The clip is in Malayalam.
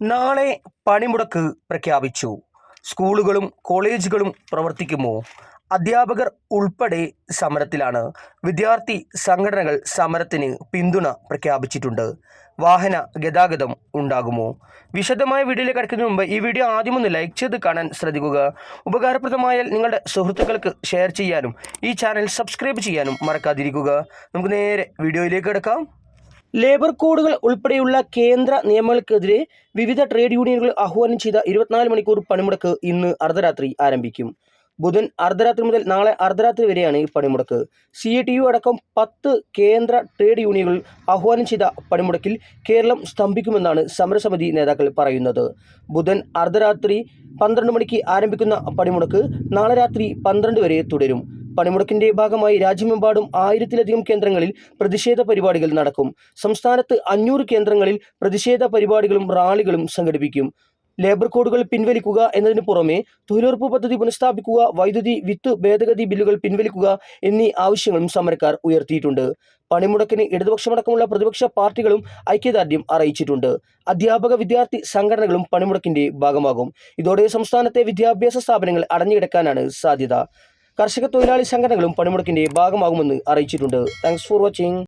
നാളെ പണിമുടക്ക് പ്രഖ്യാപിച്ചു. സ്കൂളുകളും കോളേജുകളും പ്രവർത്തിക്കുമോ? അധ്യാപകർ ഉൾപ്പെടെ സമരത്തിലാണ്. വിദ്യാർത്ഥി സംഘടനകൾ സമരത്തിന് പിന്തുണ പ്രഖ്യാപിച്ചിട്ടുണ്ട്. വാഹന ഗതാഗതം ഉണ്ടാകുമോ? വിശദമായ വീഡിയോയിലേക്ക് കടക്കുന്നതിന് മുമ്പ് ഈ വീഡിയോ ആദ്യം ഒന്ന് ലൈക്ക് ചെയ്ത് കാണാൻ ശ്രദ്ധിക്കുക. ഉപകാരപ്രദമായാൽ നിങ്ങളുടെ സുഹൃത്തുക്കൾക്ക് ഷെയർ ചെയ്യാനും ഈ ചാനൽ സബ്സ്ക്രൈബ് ചെയ്യാനും മറക്കാതിരിക്കുക. നമുക്ക് നേരെ വീഡിയോയിലേക്ക് കിടക്കാം. ലേബർ കോഡുകൾ ഉൾപ്പെടെയുള്ള കേന്ദ്ര നിയമങ്ങൾക്കെതിരെ വിവിധ ട്രേഡ് യൂണിയനുകൾ ആഹ്വാനം ചെയ്ത ഇരുപത്തിനാല് മണിക്കൂർ പണിമുടക്ക് ഇന്ന് അർദ്ധരാത്രി ആരംഭിക്കും. ബുധൻ അർദ്ധരാത്രി മുതൽ നാളെ അർദ്ധരാത്രി വരെയാണ് ഈ പണിമുടക്ക്. സി എ ടി യു അടക്കം പത്ത് കേന്ദ്ര ട്രേഡ് യൂണിയനുകൾ ആഹ്വാനം ചെയ്ത പണിമുടക്കിൽ കേരളം സ്തംഭിക്കുമെന്നാണ് സമരസമിതി നേതാക്കൾ പറയുന്നത്. ബുധൻ അർദ്ധരാത്രി പന്ത്രണ്ട് മണിക്ക് ആരംഭിക്കുന്ന പണിമുടക്ക് നാളെ രാത്രി പന്ത്രണ്ട് വരെ തുടരും. പണിമുടക്കിന്റെ ഭാഗമായി രാജ്യമെമ്പാടും ആയിരത്തിലധികം കേന്ദ്രങ്ങളിൽ പ്രതിഷേധ പരിപാടികൾ നടക്കും. സംസ്ഥാനത്ത് അഞ്ഞൂറ് കേന്ദ്രങ്ങളിൽ പ്രതിഷേധ പരിപാടികളും റാലികളും സംഘടിപ്പിക്കും. ലേബർ കോഡുകൾ പിൻവലിക്കുക എന്നതിന് പുറമെ തൊഴിലുറപ്പ് പദ്ധതി പുനഃസ്ഥാപിക്കുക വൈദ്യുതി വിത്ത് ഭേദഗതി ബില്ലുകൾ പിൻവലിക്കുക എന്നീ ആവശ്യങ്ങളും സമരക്കാർ ഉയർത്തിയിട്ടുണ്ട്. പണിമുടക്കിന് ഇടതുപക്ഷമടക്കമുള്ള പ്രതിപക്ഷ പാർട്ടികളും ഐക്യദാർഢ്യം അറിയിച്ചിട്ടുണ്ട്. അധ്യാപക വിദ്യാർത്ഥി സംഘടനകളും പണിമുടക്കിന്റെ ഭാഗമാകും. ഇതോടെ സംസ്ഥാനത്തെ വിദ്യാഭ്യാസ സ്ഥാപനങ്ങൾ അടഞ്ഞുകിടക്കാനാണ് സാധ്യത. കർഷക തൊഴിലാളി സംഘടനകളും പണിമുടക്കിന്റെ ഭാഗമാകുമെന്ന് അറിയിച്ചിട്ടുണ്ട്. Thanks for watching